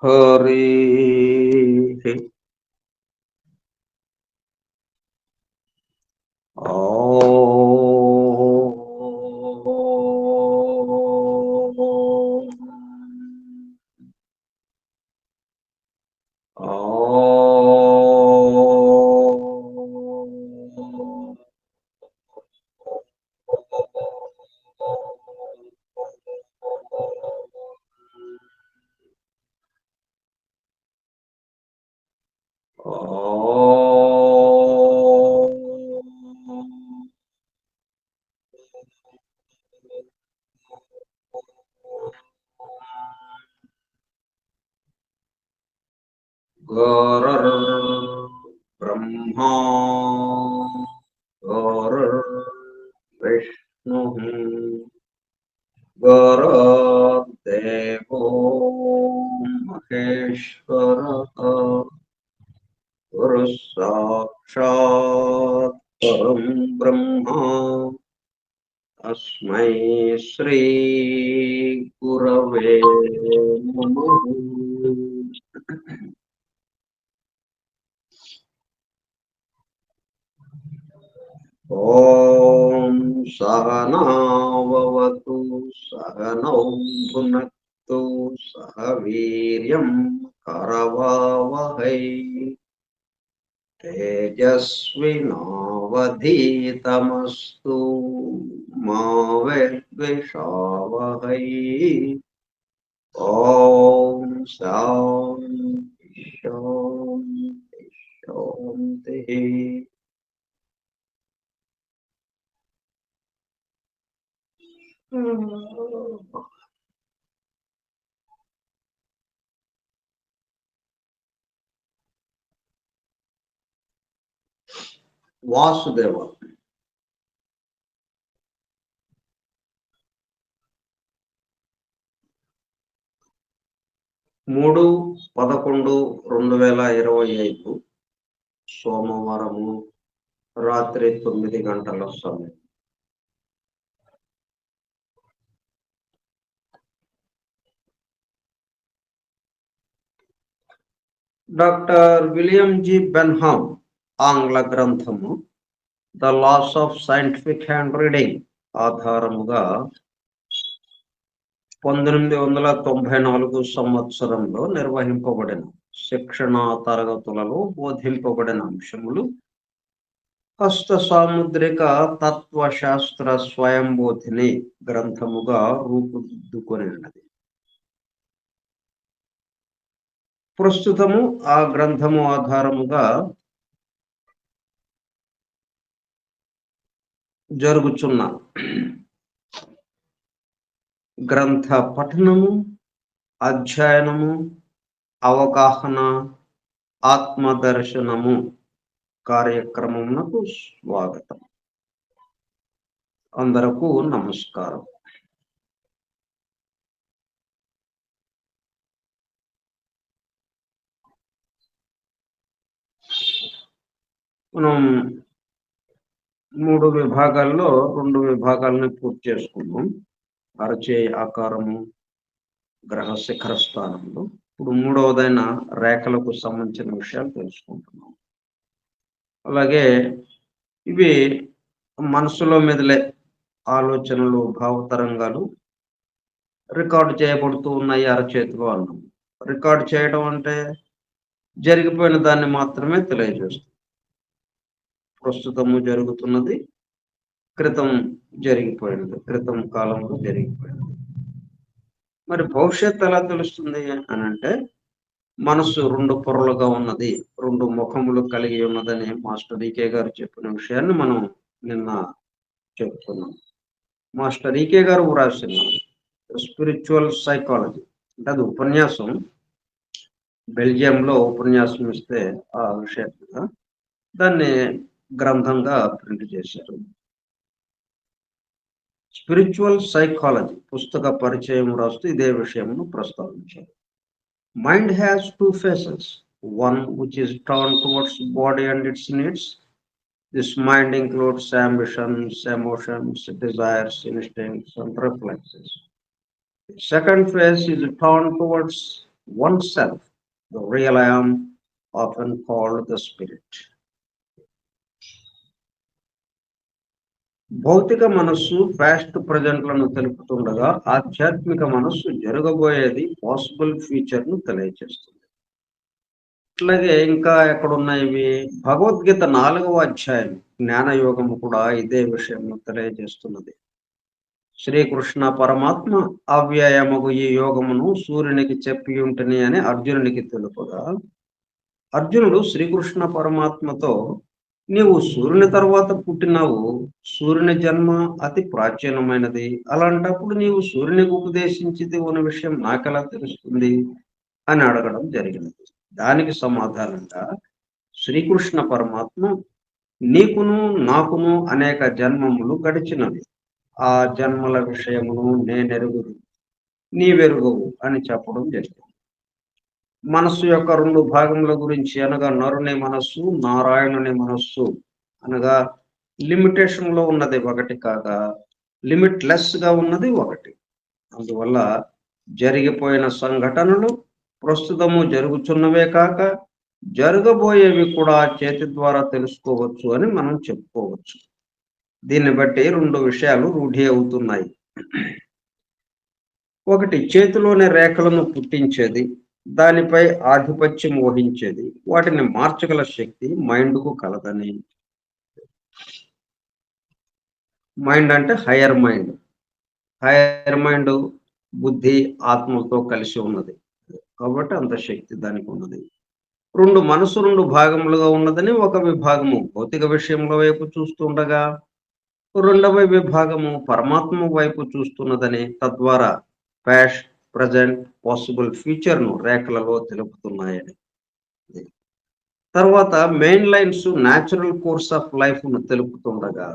Hari. Oh. Brahma गौर विष्णु गौर देव महेश्वर गुरु साक्षात् परम ब्रह्मा अस्मै श्री गुरवे नमः ॐ सहनावतु सहनौ भुनक्तु सह वीर्यं करवावहै तेजस्विनावधीतमस्तु मा विद्विषावहै ॐ शान्ति వాసుదేవ. మూడు పదకొండు రెండు వేల ఇరవై ఐదు సోమవారము రాత్రి తొమ్మిది గంటల సమయం. డాక్టర్ విలియం జి బెన్హామ్ ఆంగ్ల గ్రంథము the laws of scientific hand reading ఆధారముగా పంతొమ్మిది వందల తొంభై నాలుగు సంవత్సరంలో నిర్వహింపబడిన శిక్షణా తరగతులలో బోధింపబడిన అంశములు హస్త సాముద్రిక తత్వశాస్త్ర స్వయంబోధిని గ్రంథముగా రూపుదిద్దుకొని ఉన్నది ప్రస్తుతము ఆ గ్రంథము ఆధారముగా జరుగుచున్న గ్రంథ పఠనము అధ్యయనము అవగాహన ఆత్మదర్శనము కార్యక్రమమునకు స్వాగతం. అందరకు నమస్కారం. మనం మూడు విభాగాల్లో రెండు విభాగాలని పూర్తి చేసుకున్నాం. అరచే ఆకారము గ్రహ శిఖర స్థానంలో ఇప్పుడు మూడవదైన రేఖలకు సంబంధించిన విషయాలు తెలుసుకుంటున్నాం. అలాగే ఇవి మనసులో మెదిలే ఆలోచనలు భావతరంగాలు రికార్డు చేయబడుతూ ఉన్నాయి అరచేతిలో అన్నాం రికార్డు చేయడం అంటే జరిగిపోయిన దాన్ని మాత్రమే తెలియజేస్తుంది. ప్రస్తుతము జరుగుతున్నది క్రితం జరిగిపోయినది క్రితం కాలంలో జరిగిపోయినది. మరి భవిష్యత్ ఎలా తెలుస్తుంది అని అంటే మనసు రెండు పొరలుగా ఉన్నది రెండు ముఖములు కలిగి ఉన్నదని మాస్టర్ ఈకే గారు చెప్పిన విషయాన్ని మనం నిన్న చెప్తున్నాం మాస్టర్ ఈకే గారు వ్రాసిన స్పిరిచువల్ సైకాలజీ అంటే అది ఉపన్యాసం. బెల్జియంలో ఉపన్యాసం ఇస్తే ఆ విషయం మీద దాన్ని గ్రంథంగా ప్రింట్ చేశారు స్పిరిచువల్ సైకాలజీ పుస్తక పరిచయం రాస్తూ ఇదే విషయమును ప్రస్తావించారు mind has two faces one which is turn towards body and its needs this mind includes ambitions emotions desires instincts and reflexes second face is turned towards oneself, the real I am, often called the spirit. భౌతిక మనస్సు past ప్రజెంట్లను తెలుపుతుండగా ఆధ్యాత్మిక మనస్సు జరగబోయేది possible ఫ్యూచర్ను తెలియజేస్తుంది అట్లాగే ఇంకా ఎక్కడున్నాయి ఇవి భగవద్గీత నాలుగవ అధ్యాయం జ్ఞానయోగము కూడా ఇదే విషయం తెలియజేస్తున్నది. శ్రీకృష్ణ పరమాత్మ అవ్యయముగు ఈ యోగమును సూర్యునికి చెప్పి ఉంటని అని అర్జునునికి తెలుపగా అర్జునుడు శ్రీకృష్ణ పరమాత్మతో నీవు సూర్యుని తర్వాత పుట్టినావు. సూర్యుని జన్మ అతి ప్రాచీనమైనది. అలాంటప్పుడు నీవు సూర్యునికి ఉపదేశించితే ఉన్న విషయం నాకెలా తెలుస్తుంది? అని అడగడం జరిగినది. దానికి సమాధానంగా శ్రీకృష్ణ పరమాత్మ నీకును నాకును అనేక జన్మములు గడిచినవి. ఆ జన్మల విషయమును నేనెరుగుదు నీవెరుగవు అని చెప్పడం జరిగింది. మనస్సు యొక్క రెండు భాగముల గురించి అనగా నరుని మనస్సు నారాయణుని మనస్సు అనగా లిమిటేషన్లో ఉన్నది ఒకటి కాగా లిమిట్ లెస్గా ఉన్నది ఒకటి. అందువల్ల జరిగిపోయిన సంఘటనలు ప్రస్తుతము జరుగుతున్నవే కాక జరగబోయేవి కూడా చేతి ద్వారా తెలుసుకోవచ్చు అని మనం చెప్పుకోవచ్చు. దీన్ని బట్టి రెండు విషయాలు రూఢి అవుతున్నాయి. ఒకటి చేతిలోని రేఖలను పుట్టించేది. దానిపై ఆధిపత్యం వహించేది వాటిని మార్చగల శక్తి మైండ్కు కలదని. మైండ్ అంటే హయ్యర్ మైండ్ హయ్యర్ మైండ్ బుద్ధి ఆత్మతో కలిసి ఉన్నది. కాబట్టి అంత శక్తి దానికి ఉన్నది. రెండు మనసు రెండు భాగములుగా ఉన్నదని ఒక విభాగము భౌతిక విషయముల వైపు చూస్తుండగా రెండవ విభాగము పరమాత్మ వైపు చూస్తున్నదని తద్వారా ప్యాష్ ప్రజెంట్ పాసిబుల్ ఫ్యూచర్ను రేఖలలో తెలుపుతున్నాయని. తర్వాత main lines natural course of లైఫ్ను తెలుపుతుండగా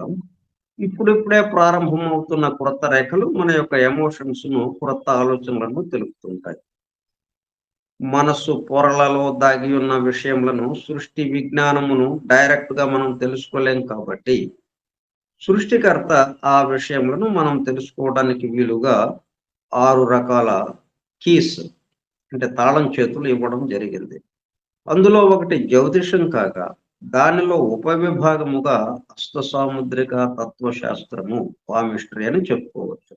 ఇప్పుడిప్పుడే ప్రారంభమవుతున్న కొత్త రేఖలు మన యొక్క ఎమోషన్స్ను ఆలోచనలను తెలుపుతుంటాయి. మనస్సు పొరలలో దాగి ఉన్న విషయములను సృష్టి విజ్ఞానమును డైరెక్ట్గా మనం తెలుసుకోలేం కాబట్టి సృష్టికర్త ఆ విషయములను మనం తెలుసుకోవడానికి వీలుగా ఆరు రకాల కీస్ అంటే తాళం చేతులు ఇవ్వడం జరిగింది. అందులో ఒకటి జ్యోతిషం కాగా దానిలో ఉపవిభాగముగా హస్త సాముద్రిక తత్వశాస్త్రము పామిస్ట్రీ అని చెప్పుకోవచ్చు.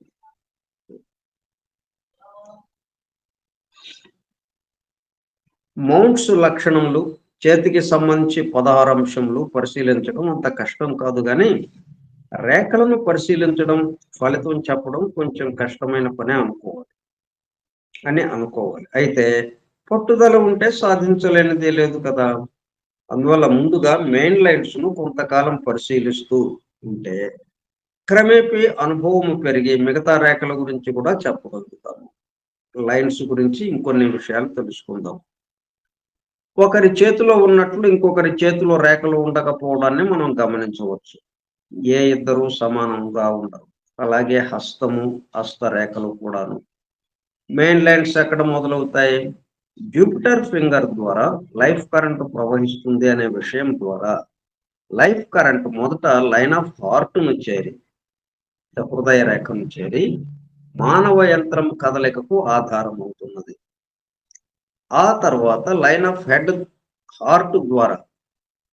మౌంట్స్ లక్షణములు చేతికి సంబంధించి పదహారు అంశములు పరిశీలించడం అంత కష్టం కాదు కానీ రేఖలను పరిశీలించడం ఫలితం చెప్పడం కొంచెం కష్టమైన పని అనుకోవాలి. అని అనుకోవాలి. అయితే పట్టుదల ఉంటే సాధించలేనిదే లేదు కదా. అందువల్ల ముందుగా మెయిన్ లైన్స్ను కొంతకాలం పరిశీలిస్తూ ఉంటే క్రమేపీ అనుభవం పెరిగి మిగతా రేఖల గురించి కూడా చెప్పగలుగుతాము. లైన్స్ గురించి ఇంకొన్ని విషయాలు తెలుసుకుందాం. ఒకరి చేతిలో ఉన్నట్లు ఇంకొకరి చేతిలో రేఖలు ఉండకపోవడాన్ని మనం గమనించవచ్చు. ఏ ఇద్దరు సమానంగా ఉండరు. అలాగే హస్తము హస్తరేఖలు కూడాను. మెయిన్ లైన్స్ ఎక్కడ మొదలవుతాయి? జూపిటర్ ఫింగర్ ద్వారా లైఫ్ కరెంట్ ప్రవహిస్తుంది అనే విషయం ద్వారా లైఫ్ కరెంట్ మొదట లైన్ ఆఫ్ హార్ట్ను చేరి హృదయ రేఖను చేరి మానవ యంత్రం కదలికకు ఆధారం అవుతున్నది ఆ తర్వాత లైన్ ఆఫ్ హెడ్ హార్ట్ ద్వారా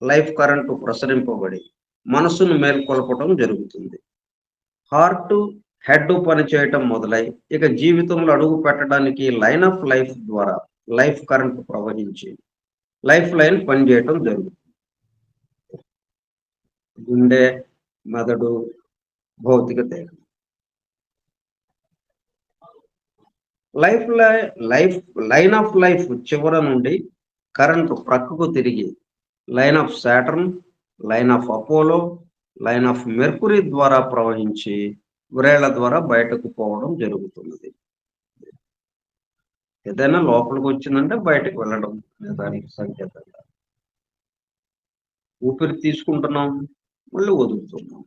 లైఫ్ కరెంటు ప్రసరింపబడి మనసును మేల్కొల్పడం జరుగుతుంది. హార్ట్ హెడ్ పనిచేయటం మొదలై ఇక జీవితంలో అడుగు పెట్టడానికి లైన్ ఆఫ్ లైఫ్ ద్వారా లైఫ్ కరెంట్ ప్రవహించి లైఫ్ లైన్ పనిచేయటం జరుగుతుంది. గుండె మెదడు భౌతిక దేహం. Life life line of life చివర నుండి కరెంట్ ప్రక్కకు తిరిగి line of Saturn line of Apollo line of Mercury ద్వారా ప్రవహించి ఉరేళ్ళ ద్వారా బయటకు పోవడం జరుగుతున్నది. ఏదైనా లోపలికి వచ్చిందంటే బయటకు వెళ్ళడం దానికి సంకేతంగా. ఊపిరి తీసుకుంటున్నాం మళ్ళీ వదులుతున్నాం.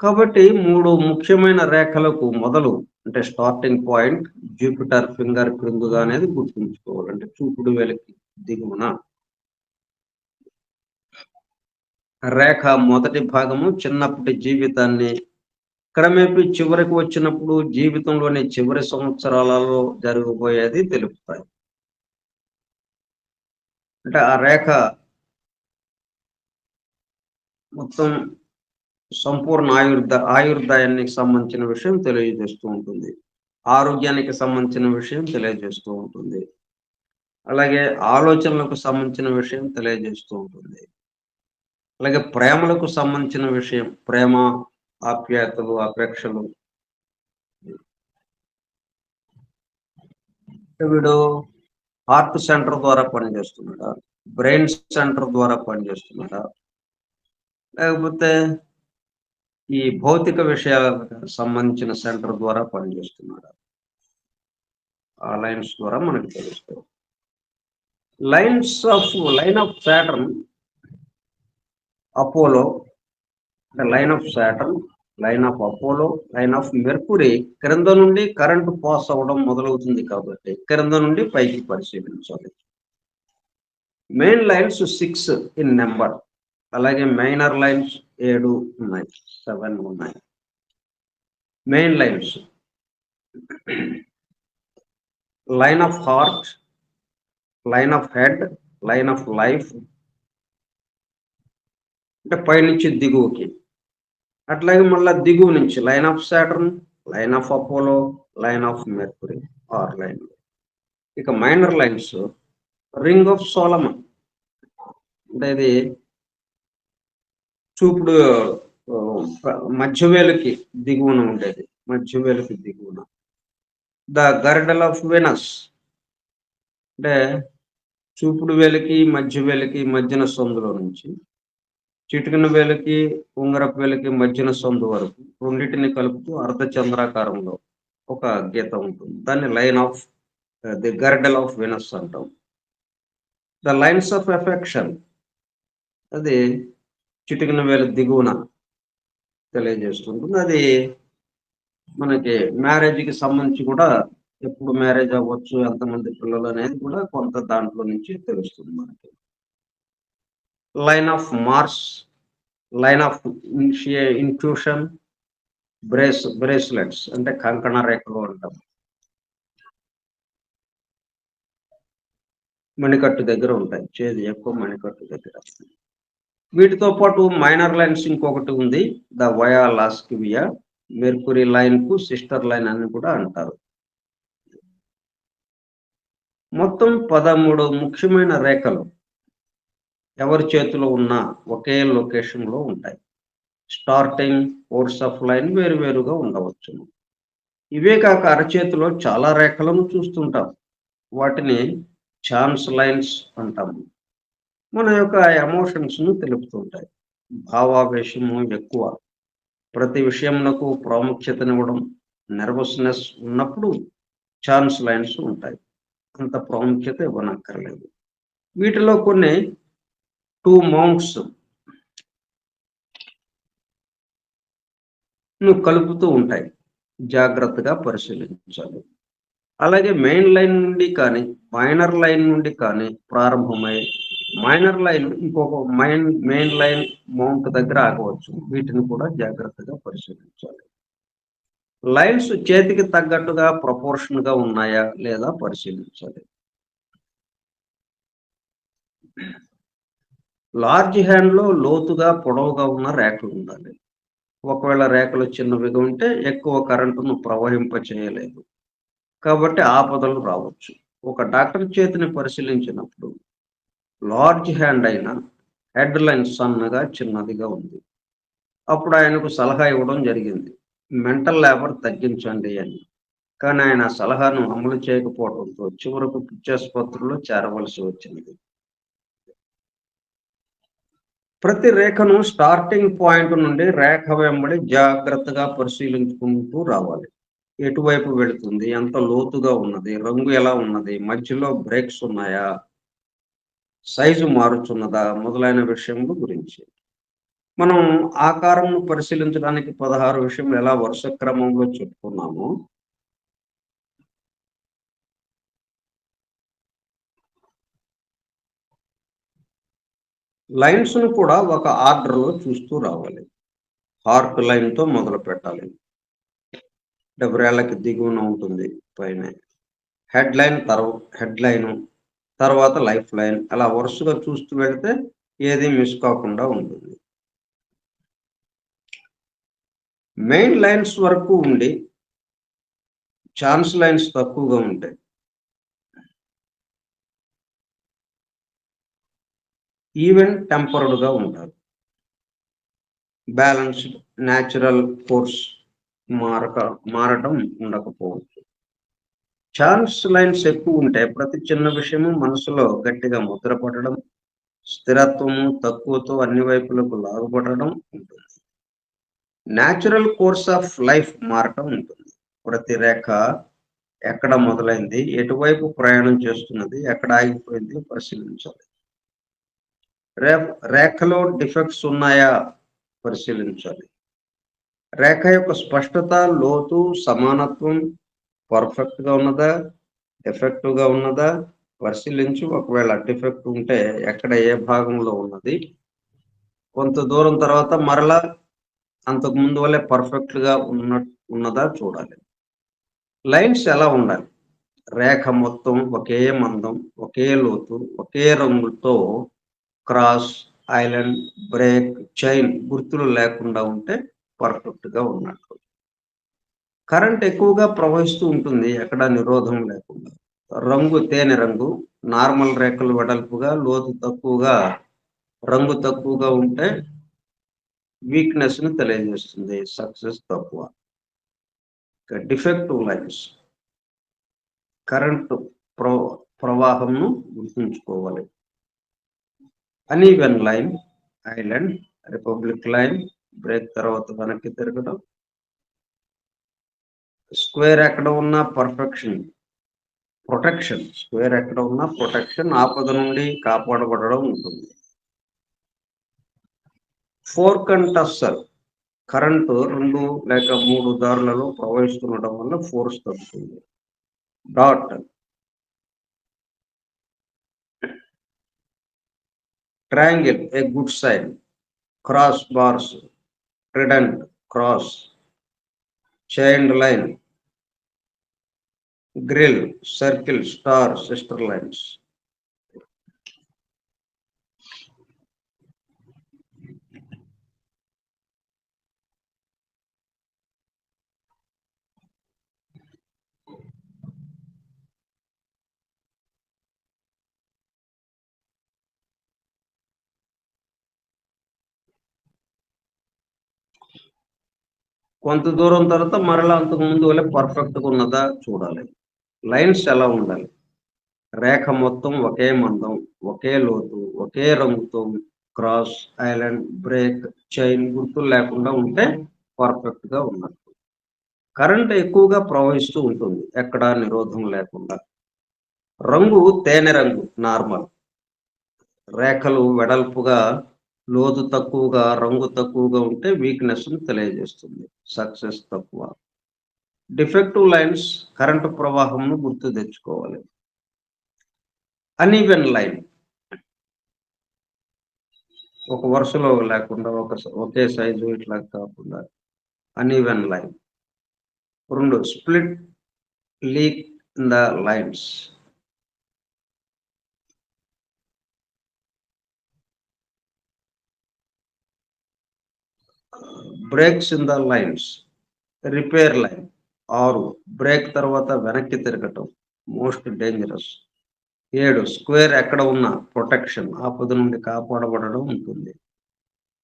కాబట్టి మూడు ముఖ్యమైన రేఖలకు మొదలు అంటే స్టార్టింగ్ పాయింట్ జూపిటర్ ఫింగర్ క్రిందుగా అనేది గుర్తుంచుకోవాలంటే చూపుడు వెలికి దిగువన రేఖ మొదటి భాగము చిన్నప్పటి జీవితాన్ని. క్రమేపీ చివరికి వచ్చినప్పుడు జీవితంలోని చివరి సంవత్సరాలలో జరగబోయేది తెలుపుతాయి. అంటే ఆ రేఖ మొత్తం సంపూర్ణ ఆయుర్ద ఆయుర్దాయానికి సంబంధించిన విషయం తెలియజేస్తూ ఉంటుంది. ఆరోగ్యానికి సంబంధించిన విషయం తెలియజేస్తూ ఉంటుంది. అలాగే ఆలోచనలకు సంబంధించిన విషయం తెలియజేస్తూ ఉంటుంది. అలాగే ప్రేమలకు సంబంధించిన విషయం ప్రేమ ఆప్యాయతలు అపేక్షలు. వీడు హార్ట్ సెంటర్ ద్వారా పనిచేస్తున్నాడా? బ్రెయిన్ సెంటర్ ద్వారా పనిచేస్తున్నాడా? లేకపోతే ఈ భౌతిక విషయాలకు సంబంధించిన సెంటర్ ద్వారా పనిచేస్తున్నాడా? ఆ లైన్స్ ద్వారా మనకు తెలుస్తుంది lines of line of pattern Apollo line of Saturn line of Apollo line of Mercury క్రింద నుండి కరెంటు పాస్ అవ్వడం మొదలవుతుంది కాబట్టి క్రింద నుండి పైకి పరిశీలించాలి. Main lines six in number అలాగే మైనర్ లైన్స్ ఏడు ఉన్నాయి సెవెన్ ఉన్నాయి. Main lines line of heart line of head line of life అంటే పైనుంచి దిగువకి. అట్లాగే మళ్ళీ దిగువ నుంచి line of Saturn line of Apollo line of Mercury or line. ఇక minor lines ring of Solomon. అంటే ఇది చూపుడు మధ్యవేలుకి దిగువన ఉండేది. మధ్యవేలుకి దిగువన. The girdle of Venus. అంటే చూపుడు వేలికి మధ్య వేలికి మధ్యన సందులో నుంచి చిటికన వేలకి ఉంగరపు వేలకి మధ్యన సొందు వరకు రెండింటిని కలుపుతూ అర్ధ చంద్రాకారంలో ఒక గీత ఉంటుంది. దాన్ని line of the girdle of Venus అంటాం. ద లైన్స్ ఆఫ్ ఎఫెక్షన్ అది చిటికిన వేల దిగువన తెలియజేస్తుంటుంది. అది మనకి మ్యారేజ్కి సంబంధించి కూడా ఎప్పుడు మ్యారేజ్ అవ్వచ్చు ఎంతమంది పిల్లలు అనేది కూడా కొంత దాంట్లో నుంచి తెలుస్తుంది మనకి. Line of Mars line of infusion brace bracelets అంటే కంకణ రేఖలు అంటాం. మణికట్టు దగ్గర ఉంటాయి చేది ఎక్కువ మణికట్టు దగ్గర. వీటితో పాటు మైనర్ లైన్స్ ఇంకొకటి ఉంది ద వయా లాస్కివియా మెర్కురీ లైన్కు సిస్టర్ లైన్ అని కూడా అంటారు. మొత్తం పదమూడు ముఖ్యమైన రేఖలు. ఎవరి చేతిలో ఉన్న ఒకే లొకేషన్లో ఉంటాయి. స్టార్టింగ్ కోర్స్ ఆఫ్ లైన్ వేరు వేరుగా ఉండవచ్చు ఇవే కాక అరచేతిలో చాలా రేఖలను చూస్తుంటాం. వాటిని ఛాన్స్ లైన్స్ అంటాము. మన యొక్క ఎమోషన్స్ను తెలుపుతుంటాయి. భావావేశము ఎక్కువ. ప్రతి విషయంలో ప్రాముఖ్యతనివ్వడం నెర్వస్నెస్ ఉన్నప్పుడు ఛాన్స్ లైన్స్ ఉంటాయి. అంత ప్రాముఖ్యత ఇవ్వనక్కర్లేదు. వీటిలో కొన్ని టూ మౌంట్స్ను కలుపుతూ ఉంటాయి. జాగ్రత్తగా పరిశీలించాలి. అలాగే మెయిన్ లైన్ నుండి కానీ మైనర్ లైన్ నుండి కానీ ప్రారంభమై మైనర్ లైన్ ఇంకొక మైన్ మెయిన్ లైన్ మౌంట్ దగ్గర ఆగవచ్చు. వీటిని కూడా జాగ్రత్తగా పరిశీలించాలి. లైన్స్ చేతికి తగ్గట్టుగా ప్రపోర్షన్గా ఉన్నాయా లేదా పరిశీలించాలి. లార్జ్ హ్యాండ్లో లోతుగా పొడవుగా ఉన్న రేఖలు ఉండాలి. ఒకవేళ రేఖలు చిన్నవిగా ఉంటే ఎక్కువ కరెంటును ప్రవహింప చేయలేదు కాబట్టి ఆపదలు రావచ్చు. ఒక డాక్టర్ చేతిని పరిశీలించినప్పుడు లార్జ్ హ్యాండ్ అయిన హెడ్ లైన్ సన్నగా చిన్నదిగా ఉంది. అప్పుడు ఆయనకు సలహా ఇవ్వడం జరిగింది. మెంటల్ లేబర్ తగ్గించండి అని. కానీ ఆయన సలహాను అమలు చేయకపోవడంతో చివరకు పిచ్చాసుపత్రిలో చేరవలసి వచ్చింది. ప్రతి రేఖను స్టార్టింగ్ పాయింట్ నుండి రేఖ వెంబడి జాగ్రత్తగా పరిశీలించుకుంటూ రావాలి. ఎటువైపు వెళుతుంది? ఎంత లోతుగా ఉన్నది? రంగు ఎలా ఉన్నది? మధ్యలో బ్రేక్స్ ఉన్నాయా? సైజు మారుచున్నదా? మొదలైన విషయముల గురించి. మనం ఆకారంను పరిశీలించడానికి పదహారు విషయంలో ఎలా వరుస క్రమంలో చెప్పుకున్నాము లైన్స్ను కూడా ఒక ఆర్డర్లో చూస్తూ రావాలి. హార్ట్ లైన్తో మొదలు పెట్టాలి. డెబ్బరేళ్ళకి దిగువన ఉంటుంది పైన. హెడ్ లైన్ తర్వా హెడ్ లైన్ తర్వాత లైఫ్ లైన్ అలా వరుసగా చూస్తూ వెళితే ఏది మిస్ కాకుండా ఉంటుంది. మెయిన్ లైన్స్ వరకు ఉండి ఛాన్స్ లైన్స్ తక్కువగా ఉంటాయి ఈవెంట్ టెంపర్డ్గా ఉంటారు. బ్యాలెన్స్డ్ న్యాచురల్ కోర్స్ మారక మారటం ఉండకపోవచ్చు. ఛాన్స్ లైన్స్ ఎక్కువ ఉంటే ప్రతి చిన్న విషయము మనసులో గట్టిగా ముద్రపడడం స్థిరత్వము తక్కువతో అన్ని వైపులకు లాగుపడడం ఉంటుంది. న్యాచురల్ కోర్స్ ఆఫ్ లైఫ్ మారటం ఉంటుంది. ప్రతి రేఖ ఎక్కడ మొదలైంది ఎటువైపు ప్రయాణం చేస్తున్నది ఎక్కడ ఆగిపోయింది పరిశీలించాలి. రేఖలో డిఫెక్ట్స్ ఉన్నాయా? పరిశీలించాలి. రేఖ యొక్క స్పష్టత లోతు సమానత్వం పర్ఫెక్ట్గా ఉన్నదా? ఎఫెక్టివ్గా ఉన్నదా? పరిశీలించి. ఒకవేళ డిఫెక్ట్ ఉంటే ఎక్కడ ఏ భాగంలో ఉన్నది? కొంత దూరం తర్వాత మరలా అంతకు ముందు వల్లే పర్ఫెక్ట్గా ఉన్న ఉన్నదా చూడాలి. లైన్స్ ఎలా ఉండాలి? రేఖ మొత్తం ఒకే మందం ఒకే లోతు ఒకే రంగుతో క్రాస్ ఐలాండ్ బ్రేక్ చైన్ గుర్తులు లేకుండా ఉంటే పర్ఫెక్ట్గా ఉన్నట్లు కరెంట్ ఎక్కువగా ప్రవహిస్తూ ఉంటుంది ఎక్కడ నిరోధం లేకుండా. రంగు తేనె రంగు నార్మల్ రేఖలు వెడల్పుగా లోతు తక్కువగా రంగు తక్కువగా ఉంటే వీక్నెస్ని తెలియజేస్తుంది సక్సెస్ తక్కువ. డిఫెక్టివ్ లైన్స్ కరెంటు ప్రవాహంను గుర్తుంచుకోవాలి. Uneven line island republic line break తర్వాత వెనక్కి తిరగడం. స్క్వేర్ ఎక్కడ ఉన్నా పర్ఫెక్షన్ ప్రొటెక్షన్ స్క్వేర్ ఎక్కడ ఉన్నా ప్రొటెక్షన్ ఆపద నుండి కాపాడబడడం ఉంటుంది. ఫోర్ కంటస్సర్ కరెంటు రెండు లేక మూడు దారులలో ప్రవహిస్తుండడం వల్ల ఫోర్స్ తగ్గుతుంది. Dot triangle a good sign cross bars trident cross child line grille circle star sister lines కొంత దూరం తర్వాత మరలా అంతకు ముందు వల్ల పర్ఫెక్ట్గా ఉన్నదా చూడాలి. లైన్స్ ఎలా ఉండాలి? రేఖ మొత్తం ఒకే మందం ఒకే లోతు ఒకే రంగుతో క్రాస్ ఐలాండ్ బ్రేక్ చైన్ గుర్తులు లేకుండా ఉంటే పర్ఫెక్ట్గా ఉన్నట్టు కరెంట్ ఎక్కువగా ప్రవహిస్తూ ఉంటుంది ఎక్కడ నిరోధం లేకుండా. రంగు తేనె రంగు నార్మల్ రేఖలు వెడల్పుగా లోతు తక్కువగా రంగు తక్కువగా ఉంటే వీక్నెస్ని తెలియజేస్తుంది. సక్సెస్ తక్కువ. డిఫెక్టివ్ లైన్స్ కరెంటు ప్రవాహంను గుర్తు తెచ్చుకోవాలి. అన్ఈవెన్ లైన్ ఒక వరుసలో లేకుండా ఒక ఒకే సైజు ఇట్లా కాకుండా అన్ఈవెన్ లైన్ రెండు split leak in the lines breaks in the lines repair line. ఆరు బ్రేక్ తర్వాత వెనక్కి తిరగటం మోస్ట్ డేంజరస్. ఏడు స్క్వేర్ ఎక్కడ ఉన్న ప్రొటెక్షన్ ఆపద నుండి కాపాడబడడం ఉంటుంది.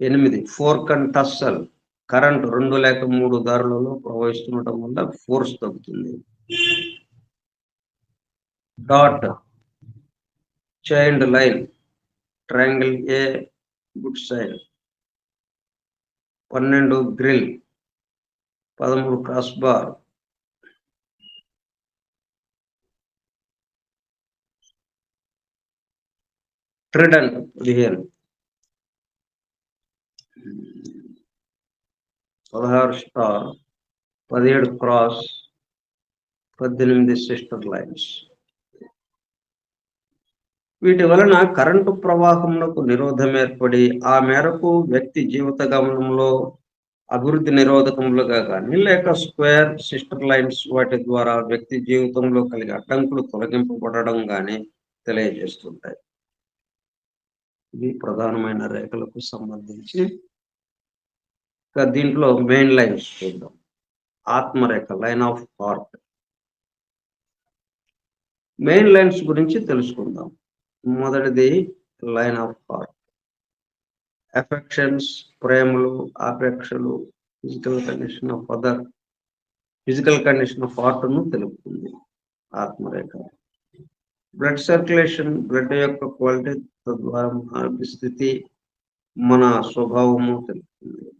ఎనిమిది ఫోర్ టస్సల్. కరెంట్ రెండు లేక మూడు దారులలో ప్రవహిస్తుండటం వల్ల ఫోర్స్ తగ్గుతుంది. Dot child line. Triangle a good side పన్నెండు గ్రిల్ పదమూడు క్రాస్ బార్ ట్రిడెంట్ పదిహేను పదహారు స్టార్ పదిహేడు క్రాస్ పద్దెనిమిది సిస్టర్ లైన్స్ వీటి వలన కరెంటు ప్రవాహమునకు నిరోధం ఏర్పడి ఆ మేరకు వ్యక్తి జీవిత గమనంలో అభివృద్ధి నిరోధకములుగా కానీ లేక స్క్వేర్ సిస్టర్ లైన్స్ వాటి ద్వారా వ్యక్తి జీవితంలో కలిగే అడ్డంకులు తొలగింపబడడం కానీ తెలియజేస్తుంటాయి. ఇది ప్రధానమైన రేఖలకు సంబంధించి. దీంట్లో మెయిన్ లైన్స్ చూద్దాం. ఆత్మరేఖ line of heart main lines గురించి తెలుసుకుందాం. మొదటిది లైన్ ఆఫ్ హార్ట్ ఎఫెక్షన్స్ ప్రేమలు ఆపేక్షలు physical condition of other physical condition of హార్ట్ను తెలుపుతుంది. ఆత్మరేఖ. బ్లడ్ సర్క్యులేషన్ బ్లడ్ యొక్క క్వాలిటీ తద్వారా మన స్థితి మన స్వభావము తెలుపుతుంది.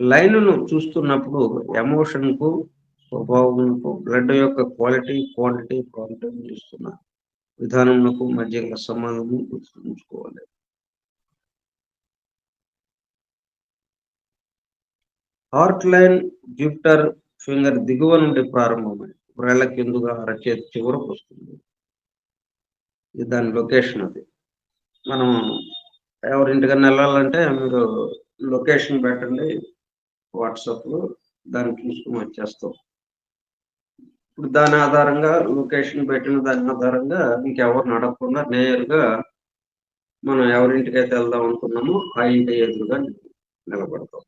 లైన్ను చూస్తున్నప్పుడు ఎమోషన్కు స్వభావంకు బ్లడ్ యొక్క క్వాలిటీ క్వాంటిటీ క్వాంటిటీ చూస్తున్న విధానంకు మధ్య గల సంబంధము గుర్తుంచుకోవాలి. హార్ట్ లైన్ జూపిటర్ ఫింగర్ దిగువ నుండి ప్రారంభమై వేళ్ళ కిందుగా అరచేతి చివరకు వస్తుంది. ఇది దాని లొకేషన్ అది. మనం ఎవరింటికన్నా వెళ్ళాలంటే మీరు లొకేషన్ పెట్టండి. వాట్సాప్లో దాన్ని చూసుకుని వచ్చేస్తాం. ఇప్పుడు దాని ఆధారంగా లొకేషన్ పెట్టిన దాని ఆధారంగా ఇంకెవరు నడపకుండా నేరుగా మనం ఎవరింటికైతే వెళ్దాం అనుకున్నామో ఆ ఇంటి ఎదురుగా నిలబడతాం.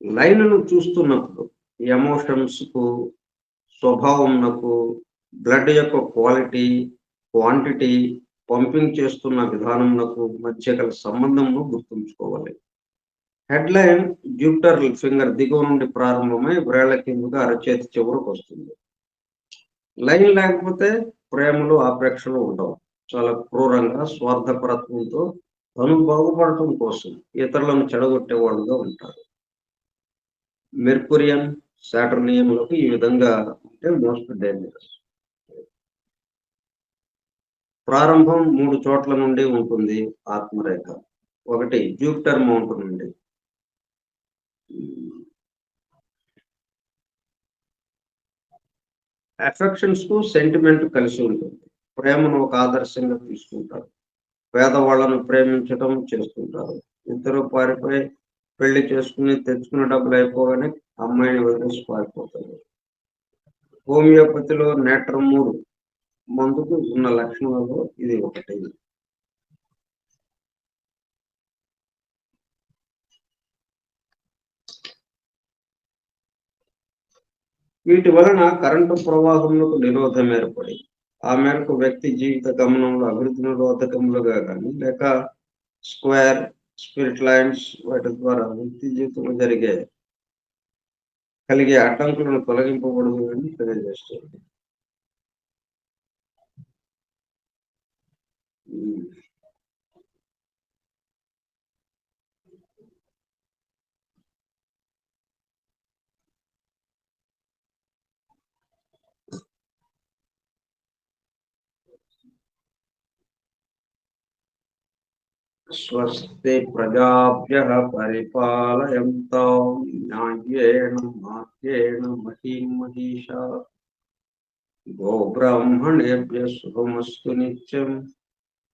లైన్ను చూస్తున్నప్పుడు ఎమోషన్స్కు స్వభావంకు బ్లడ్ యొక్క క్వాలిటీ క్వాంటిటీ పంపింగ్ చేస్తున్న విధానములకు మధ్య గల సంబంధంను గుర్తుంచుకోవాలి. హెడ్ లైన్ జూపిటర్ ఫింగర్ దిగువ నుండి ప్రారంభమై వ్రేళ్ళ కిందుగా అరచేతి చివరకు వస్తుంది. లైన్ లేకపోతే ప్రేమలు ఆపేక్షలు ఉండవు. చాలా క్రూరంగా స్వార్థపరత్వంతో తను బాగుపడటం కోసం ఇతరులను చెడగొట్టే వాళ్ళుగా ఉంటారు. మెర్కురియన్ సాటర్నియంలకు ఈ విధంగా ఉంటే మోస్ట్ డేంజరస్. ప్రారంభం మూడు చోట్ల నుండి ఉంటుంది ఆత్మరేఖ. ఒకటి జూపిటర్ మౌంట్ నుండి. అఫెక్షన్స్కు సెంటిమెంట్ కలిసి ఉంటుంది. ప్రేమను ఒక ఆదర్శంగా తీసుకుంటారు. పేదవాళ్ళను ప్రేమించడం చేస్తుంటారు. ఇద్దరు పారిపోయి పెళ్ళి చేసుకుని తెచ్చుకున్న డబ్బులు అయిపోగానే అమ్మాయిని వదిలేసి పారిపోతారు. హోమియోపతిలో నేటర్ మూడు. మందుకు ఉన్న లక్షణాలలో ఇది ఒకటి. వీటి వలన కరెంటు ప్రవాహంలో నిరోధం ఏర్పడి ఆ మేరకు వ్యక్తి జీవిత గమనంలో అభివృద్ధి నిరోధకములుగా కానీ లేక స్క్వేర్ స్పిరిట్ లైన్స్ వాటి ద్వారా వ్యక్తి జీవితంలో జరిగే కలిగే అడ్డంకులను తొలగింపబడదు అని తెలియజేస్తుంది. स्वस्ति प्रजाभ्य परिपालयन्तां न्याय्येण मही गोब्राह्मणे शुभमस्तु नित्यम्।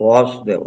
శాంతి వాసుదేవ